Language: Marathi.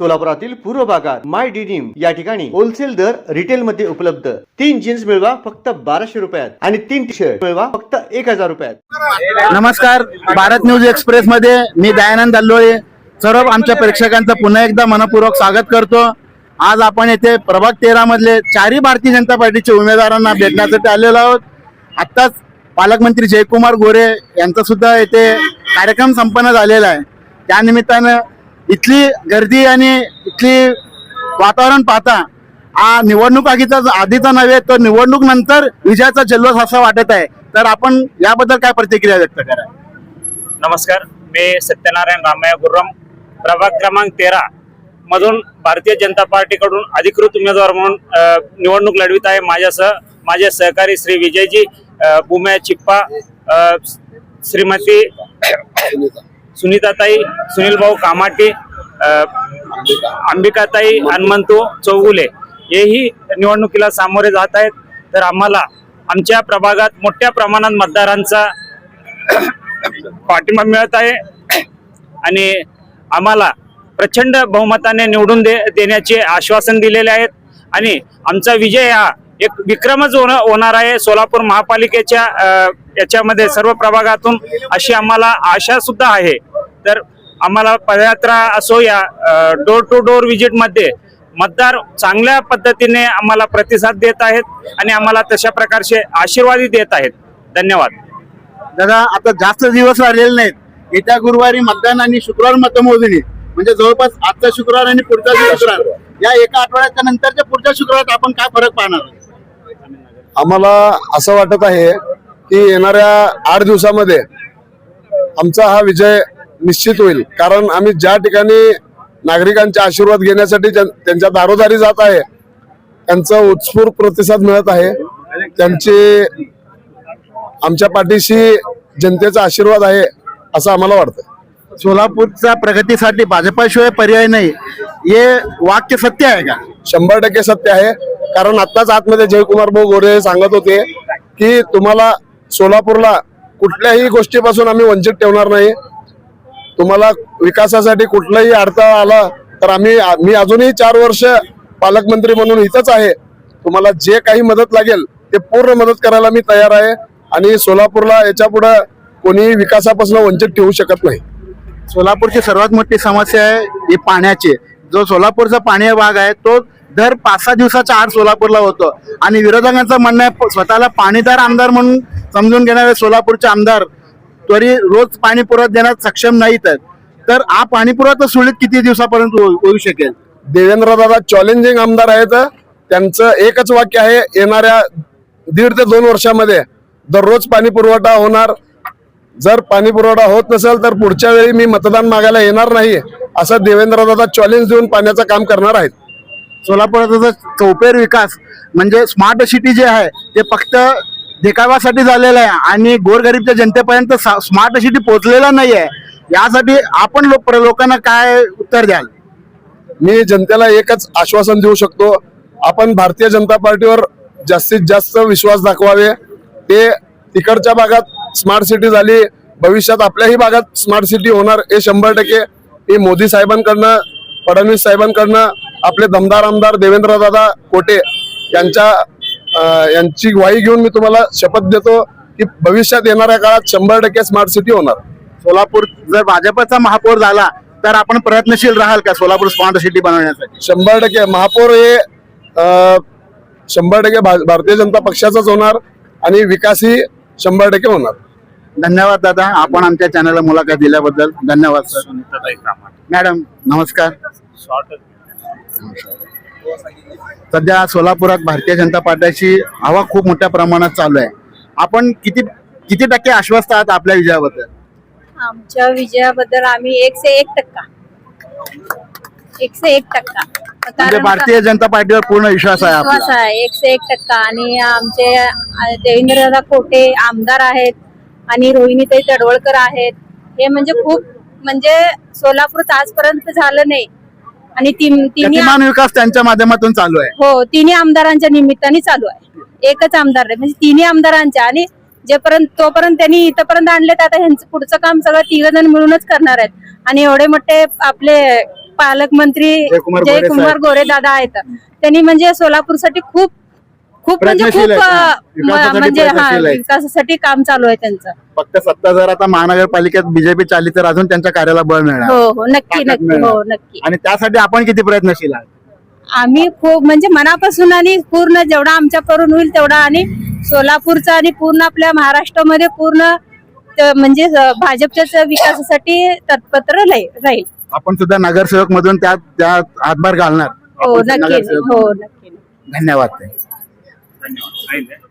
सोलापुरातील पूर्व भागात माय डिनिम या ठिकाणी होलसेल दर रिटेल मध्ये उपलब्ध. तीन जीन्स मिळवा फक्त बाराशे रुपयात आणि तीन टी शर्ट मिळवा फक्त एक हजार रुपयात. नमस्कार भारत न्यूज एक्सप्रेस मध्ये मी दयानंद दल्लोळे. सर्व आमच्या प्रेक्षकांचं पुन्हा एकदा मनपूर्वक स्वागत करतो. आज आपण येथे प्रभाग तेरा मधले चारही भारतीय जनता पार्टीचे उमेदवारांना भेटण्यासाठी आलेलो आहोत. आत्ताच पालकमंत्री जयकुमार गोरे यांचा सुद्धा येथे कार्यक्रम संपन्न झालेला आहे. त्यानिमित्तानं इथली गर्दी आणि इथली वातावरण पाहता हा निवडणूक आगीचा आधीचा नव्हे तर निवडणूक नंतर विजयाचा जल्लोष असं वाटत आहे. तर आपण याबद्दल काय प्रतिक्रिया व्यक्त करा नमस्कार मी सत्यनारायण रामయ్య गुर्रम. प्रभाग क्रमांक तेरा मधून भारतीय जनता पार्टीकडून अधिकृत उमेदवार म्हणून निवडणूक लढवित आहे माझ्यासह माझे सहकारी श्री विजयजी बुम्या चिप्पा श्रीमती सुनीताताई सुनील भाऊ कामाटे अंबिकाताई हनुमंतू चौगुले हेही निवडणुकीला सामोरे जात आहेत. तर आम्हाला आमच्या प्रभागात मोठ्या प्रमाणात मतदारांचा पाठिंबा मिळत आहे. आणि आम्हाला प्रचंड बहुमताने निवडून दे देण्याचे आश्वासन दिलेले आहेत. आणि आमचा विजय हा एक विक्रमच होणं होणार आहे. सोलापूर महापालिकेच्या याच्यामध्ये सर्व प्रभागातून अशी आम्हाला आशा सुद्धा आहे. तर आम्हाला पदयात्रा असो या डोर टू डोरमध्ये मतदार चांगल्या पद्धतीने आम्हाला प्रतिसाद देत आहेत आणि आम्हाला तशा प्रकारचे आशीर्वादही देत आहेत. धन्यवाद. दादा आता जास्त दिवस राहिलेले नाहीत. येत्या गुरुवारी मतदान आणि शुक्रवार मतमोजणी. म्हणजे जवळपास आजचा शुक्रवार आणि पुढचा शुक्रवार या एका आठवड्याच्या नंतरच्या पुढच्या शुक्रवारात आपण काय फरक पाहणार? आम्हाला असं वाटत आहे की येणाऱ्या आठ दिवसामध्ये आमचा हा विजय निश्चित होईल. कारण आम्ही ज्या ठिकाणी नागरिकांचे आशीर्वाद घेण्यासाठी त्यांच्या दारोदारी जात आहे त्यांचा उत्स्फूर्त प्रतिसाद मिळत आहे त्यांचे आमच्या पाठीशी जनतेचा आशीर्वाद आहे असं आम्हाला वाटतं सोलापूरच्या प्रगतीसाठी भाजपाशिवाय पर्याय नाही. हे वाक्य सत्य आहे का? शंभर टक्के सत्य आहे. कारण आत्ताच आतमध्ये जयकुमार भाऊ गोरे सांगत होते की तुम्हाला सोलापूरला कुठल्याही गोष्टीपासून आम्ही वंचित ठेवणार नाही. तुम्हाला विकासासाठी कुठलाही अडथळा आला तर आम्ही मी अजूनही चार वर्ष पालकमंत्री म्हणून इथंच आहे. तुम्हाला जे काही मदत लागेल ते पूर्ण मदत करायला मी तयार आहे आणि सोलापूरला याच्यापुढे कोणी विकासापासून वंचित ठेवू शकत नाही. सोलापूरची सर्वात मोठी समस्या आहे ही पाण्याची. जो सोलापूरचा पाणी भाग आहे तो दर पाच सहा दिवसाच्या आड सोलापूरला होतो. आणि विरोधकांचं म्हणणं आहे स्वतःला पाणीदार आमदार म्हणून समजून घेणारे सोलापूरचे आमदार त्वरी रोज पाणी पुरवठा देण्यात सक्षम नाहीत. तर. हा पाणी पुरवठा सुरळीत किती दिवसापर्यंत होऊ होऊ शकेल? देवेंद्र दादा चॅलेंजिंग आमदार आहेत. त्यांचं एकच वाक्य आहे येणाऱ्या दीड ते दोन वर्षामध्ये दररोज पाणी पुरवठा होणार. जर पाणी पुरवठा होत नसेल तर पुढच्या वेळी मी मतदान मागायला येणार नाही असं देवेंद्र दादा चॅलेंज देऊन पाण्याचं काम करणार आहेत. सोलापुराचा चौपेर विकास म्हणजे स्मार्ट सिटी जे आहे ते फक्त देखाव्यासाठी झालेलं आहे आणि गोरगरीबच्या जनतेपर्यंत स्मार्ट सिटी पोहोचलेला नाही आहे यासाठी आपण लोक लोकांना काय उत्तर द्याल? मी जनतेला एकच आश्वासन देऊ शकतो. आपण भारतीय जनता पार्टीवर जास्तीत जास्त विश्वास दाखवावे. ते तिकडच्या भागात स्मार्ट सिटी झाली. भविष्यात आपल्याही भागात स्मार्ट सिटी होणार हे शंभर टक्के. हे मोदी साहेबांकडनं फडणवीस साहेबांकडनं आपले दमदार आमदार देवेंद्र दादा कोटे यांच्या यांची ग्वाही घेऊन मी तुम्हाला शपथ देतो की भविष्यात येणाऱ्या काळात शंभर टक्के स्मार्ट सिटी होणार. सोलापूर जर भाजपचा महापौर झाला तर आपण प्रयत्नशील राहाल का सोलापूर स्मार्ट सिटी बनवण्यासाठी? शंभर टक्के. महापौर हे शंभर टक्के भा- भारतीय जनता पक्षाचाच होणार आणि विकासही शंभर टक्के होणार. धन्यवाद दादा. आपण आमच्या चॅनलला मुलाखत दिल्याबद्दल धन्यवाद सर. मॅडम नमस्कार. शॉर्ट सध्या सोलापुरात भारतीय जनता पार्टीची हवा खूप मोठ्या प्रमाणात चालू आहे. आपण किती किती टक्के आश्वस्त आहात आपल्या विजयाबद्दल? आमच्या विजयाबद्दल आम्ही एकशे एक टक्का. एकशे एक टक्का. म्हणजे भारतीय जनता पार्टीवर पूर्ण विश्वास आहे विश्वास आहे. एकशे एक टक्का. आणि आमचे अ, देवेंद्रदादा कोटे आमदार आहेत आणि रोहिणीताई तडवळकर आहेत. हे म्हणजे खूप म्हणजे सोलापूर आजपर्यंत झालं नाही. आणि तीन तिन्ही विकास त्यांच्या माध्यमातून चालू आहे. हो तिन्ही आमदारांच्या निमित्ताने चालू आहे. एकच आमदार आहे म्हणजे तिन्ही आमदारांच्या. आणि जेपर्यंत तोपर्यंत त्यांनी इथपर्यंत आणले तर आता ह्यांचं पुढचं काम सगळं तिघ जण मिळूनच करणार आहेत. आणि एवढे मोठे आपले पालकमंत्री जयकुमार. गोरे दादा आहेत. त्यांनी म्हणजे सोलापूरसाठी खूप खूप म्हणजे खूप प्रयत्नशील आहेत. अ, विकासासाठी म्हणजे हा प्रयत्नशील आहेत. विकासासाठी काम चालू आहे त्यांचं फक्त सत्ता जर आता महानगरपालिकेत बीजेपी चालली तर अजून त्यांच्या कार्याला बळ मिळणार हो हो नक्की ताकद नक्की मिळणार. हो नक्की आणि त्यासाठी आपण किती प्रयत्नशील आहात आम्ही खूप म्हणजे मनापासून आणि पूर्ण जेवढा आमच्याकडून होईल तेवढा आणि सोलापूरचा आणि पूर्ण आपल्या महाराष्ट्रामध्ये पूर्ण त- म्हणजे अ, भाजपच्याच विकासासाठी तत्पत्र राही- राहील आपण सुद्धा नगरसेवक मधून त्यात त्यात हातभार घालणार हो आपण नक्की नगरसेवक. हो नक्की धन्यवाद ताई. धन्यवाद